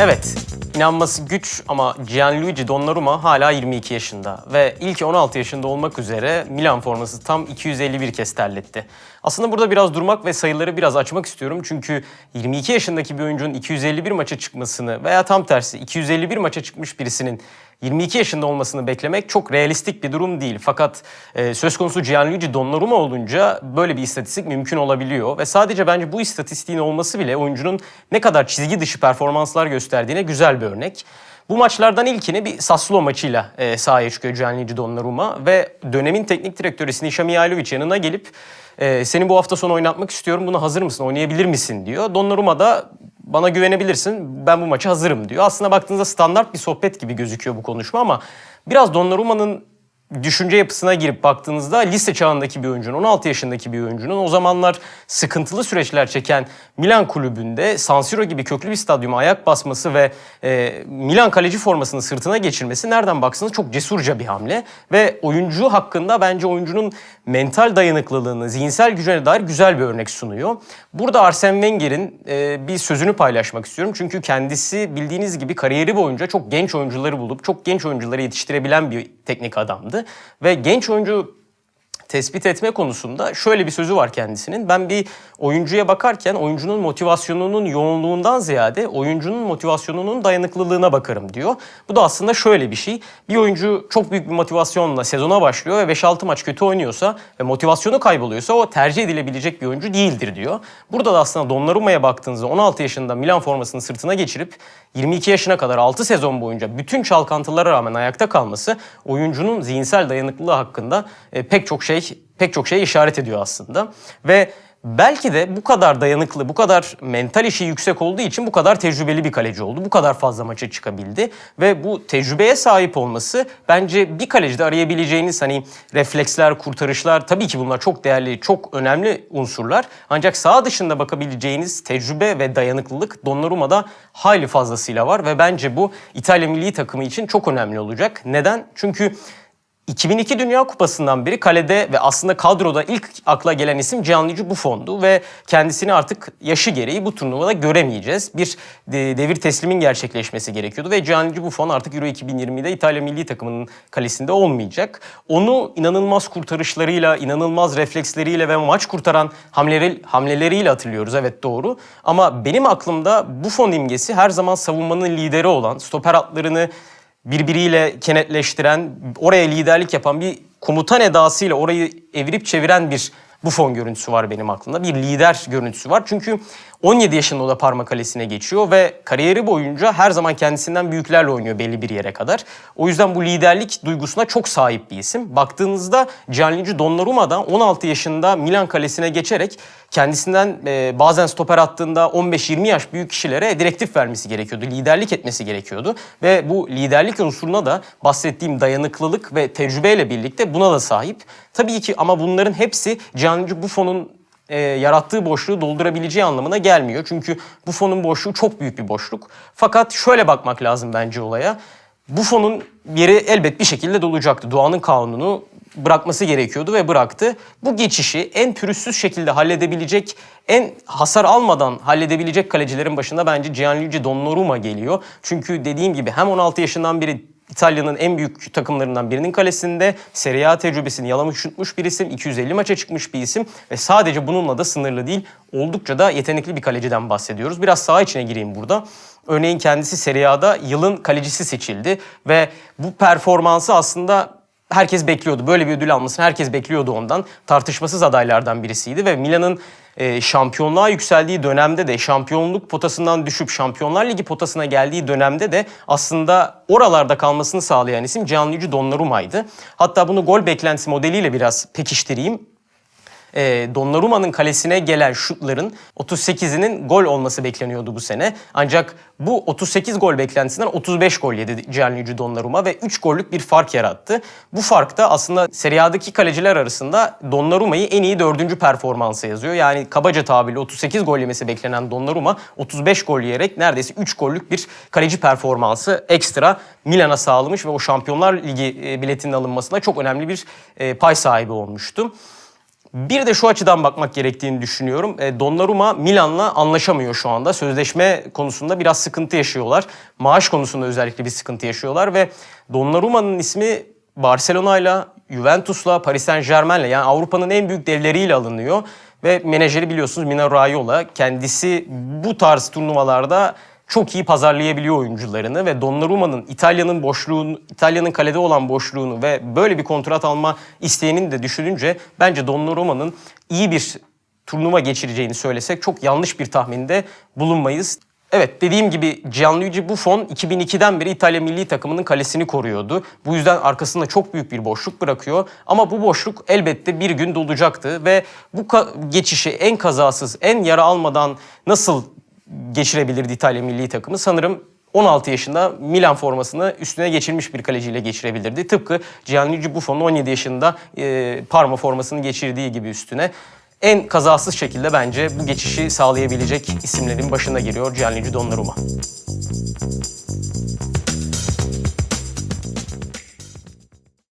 Evet, inanması güç ama Gianluigi Donnarumma hala 22 yaşında ve ilk 16 yaşında olmak üzere Milan forması tam 251 kez terletti. Aslında burada biraz durmak ve sayıları biraz açmak istiyorum çünkü 22 yaşındaki bir oyuncunun 251 maça çıkmasını veya tam tersi 251 maça çıkmış birisinin 22 yaşında olmasını beklemek çok realistik bir durum değil. Fakat e, söz konusu Gianluigi Donnarumma olunca böyle bir istatistik mümkün olabiliyor. Ve sadece bence bu istatistiğin olması bile oyuncunun ne kadar çizgi dışı performanslar gösterdiğine güzel bir örnek. Bu maçlardan ilkini bir Sassuolo maçıyla e, sahaya çıkıyor Gianluigi Donnarumma ve dönemin teknik direktörü Snisha Mihailovic yanına gelip e, seni bu hafta sonu oynatmak istiyorum buna hazır mısın oynayabilir misin diyor. Donnarumma da bana güvenebilirsin ben bu maça hazırım diyor. Aslında baktığınızda standart bir sohbet gibi gözüküyor bu konuşma ama biraz Donnarumma'nın düşünce yapısına girip baktığınızda lise çağındaki bir oyuncunun, 16 yaşındaki bir oyuncunun o zamanlar sıkıntılı süreçler çeken Milan kulübünde San Siro gibi köklü bir stadyuma ayak basması ve e, Milan kaleci formasını sırtına geçirmesi nereden baksanız çok cesurca bir hamle ve oyuncu hakkında bence oyuncunun mental dayanıklılığını, zihinsel gücüne dair güzel bir örnek sunuyor. Burada Arsene Wenger'in e, bir sözünü paylaşmak istiyorum. Çünkü kendisi bildiğiniz gibi kariyeri boyunca çok genç oyuncuları bulup çok genç oyuncuları yetiştirebilen bir teknik adamdı. Ve genç oyuncu tespit etme konusunda şöyle bir sözü var kendisinin. Ben bir oyuncuya bakarken oyuncunun motivasyonunun yoğunluğundan ziyade oyuncunun motivasyonunun dayanıklılığına bakarım diyor. Bu da aslında şöyle bir şey. Bir oyuncu çok büyük bir motivasyonla sezona başlıyor ve 5-6 maç kötü oynuyorsa ve motivasyonu kayboluyorsa o tercih edilebilecek bir oyuncu değildir diyor. Burada da aslında Donnarumma'ya baktığınızda 16 yaşında Milan formasını sırtına geçirip 22 yaşına kadar 6 sezon boyunca bütün çalkantılara rağmen ayakta kalması oyuncunun zihinsel dayanıklılığı hakkında e, pek çok şey pek çok şeye işaret ediyor aslında. Ve belki de bu kadar dayanıklı, bu kadar mental işi yüksek olduğu için bu kadar tecrübeli bir kaleci oldu. Bu kadar fazla maça çıkabildi ve bu tecrübeye sahip olması bence bir kalecide arayabileceğiniz hani refleksler, kurtarışlar tabii ki bunlar çok değerli, çok önemli unsurlar. Ancak sağ dışında bakabileceğiniz tecrübe ve dayanıklılık Donnarumma'da hayli fazlasıyla var ve bence bu İtalya milli takımı için çok önemli olacak. Neden? Çünkü 2002 Dünya Kupası'ndan beri kalede ve aslında kadroda ilk akla gelen isim Gianluigi Buffon'du ve kendisini artık yaşı gereği bu turnuvada göremeyeceğiz. Bir devir teslimin gerçekleşmesi gerekiyordu ve Gianluigi Buffon artık Euro 2020'de İtalya milli takımının kalesinde olmayacak. Onu inanılmaz kurtarışlarıyla, inanılmaz refleksleriyle ve maç kurtaran hamleleri, hamleleriyle hatırlıyoruz. Evet doğru. Ama benim aklımda Buffon imgesi her zaman savunmanın lideri olan, stoper hatlarını birbiriyle kenetleştiren, oraya liderlik yapan bir komutan edasıyla orayı evirip çeviren bir Buffon görüntüsü var benim aklımda. Bir lider görüntüsü var. Çünkü 17 yaşında o da Parma Kalesi'ne geçiyor ve kariyeri boyunca her zaman kendisinden büyüklerle oynuyor belli bir yere kadar. O yüzden bu liderlik duygusuna çok sahip bir isim. Baktığınızda Gianluigi Donnarumma da 16 yaşında Milan Kalesi'ne geçerek kendisinden e, bazen stoper attığında 15-20 yaş büyük kişilere direktif vermesi gerekiyordu. Liderlik etmesi gerekiyordu. Ve bu liderlik unsuruna da bahsettiğim dayanıklılık ve tecrübeyle birlikte buna da sahip. Tabii ki ama bunların hepsi Gianluigi Buffon'un e, yarattığı boşluğu doldurabileceği anlamına gelmiyor. Çünkü bu fonun boşluğu çok büyük bir boşluk. Fakat şöyle bakmak lazım bence olaya. Bu fonun yeri elbet bir şekilde dolacaktı. Doğanın kanunu bırakması gerekiyordu ve bıraktı. Bu geçişi en pürüzsüz şekilde halledebilecek, en hasar almadan halledebilecek kalecilerin başında bence Gianluigi Donnarumma geliyor. Çünkü dediğim gibi hem 16 yaşından beri İtalya'nın en büyük takımlarından birinin kalesinde Serie A tecrübesini yalamış yutmuş bir isim, 250 maça çıkmış bir isim ve sadece bununla da sınırlı değil, oldukça da yetenekli bir kaleciden bahsediyoruz. Biraz saha içine gireyim burada. Örneğin kendisi Serie A'da yılın kalecisi seçildi ve bu performansı aslında herkes bekliyordu. Böyle bir ödül almasını herkes bekliyordu ondan. Tartışmasız adaylardan birisiydi ve Milan'ın e, şampiyonluğa yükseldiği dönemde de şampiyonluk potasından düşüp Şampiyonlar Ligi potasına geldiği dönemde de aslında oralarda kalmasını sağlayan isim Gianluigi Donnarumma'ydı. Hatta bunu gol beklentisi modeliyle biraz pekiştireyim e, Donnarumma'nın kalesine gelen şutların 38'inin gol olması bekleniyordu bu sene. Ancak bu 38 gol beklentisinden 35 gol yedi Gianluigi Donnarumma ve 3 gollük bir fark yarattı. Bu fark da aslında Serie A'daki kaleciler arasında Donnarumma'yı en iyi dördüncü performansa yazıyor. Yani kabaca tabirle 38 gol yemesi beklenen Donnarumma 35 gol yiyerek neredeyse 3 gollük bir kaleci performansı ekstra Milan'a sağlamış ve o Şampiyonlar Ligi e, biletinin alınmasına çok önemli bir e, pay sahibi olmuştu. Bir de şu açıdan bakmak gerektiğini düşünüyorum. E, Donnarumma Milan'la anlaşamıyor şu anda. Sözleşme konusunda biraz sıkıntı yaşıyorlar. Maaş konusunda özellikle bir sıkıntı yaşıyorlar ve Donnarumma'nın ismi Barcelona'yla, Juventus'la, Paris Saint Germain'le yani Avrupa'nın en büyük devleriyle alınıyor. Ve menajeri biliyorsunuz Mino Raiola. Kendisi bu tarz turnuvalarda çok iyi pazarlayabiliyor oyuncularını ve Donnarumma'nın İtalya'nın boşluğunu, İtalya'nın kalede olan boşluğunu ve böyle bir kontrat alma isteğini de düşününce bence Donnarumma'nın iyi bir turnuva geçireceğini söylesek çok yanlış bir tahminde bulunmayız. Evet dediğim gibi Gianluigi Buffon 2002'den beri İtalya milli takımının kalesini koruyordu. Bu yüzden arkasında çok büyük bir boşluk bırakıyor. Ama bu boşluk elbette bir gün dolacaktı ve bu geçişi en kazasız, en yara almadan nasıl geçirebilirdi İtalya milli takımı? Sanırım 16 yaşında Milan formasını üstüne geçirmiş bir kaleciyle geçirebilirdi. Tıpkı Gianluigi Buffon'un 17 yaşında e, Parma formasını geçirdiği gibi üstüne. En kazasız şekilde bence bu geçişi sağlayabilecek isimlerin başına giriyor Gianluigi Donnarumma.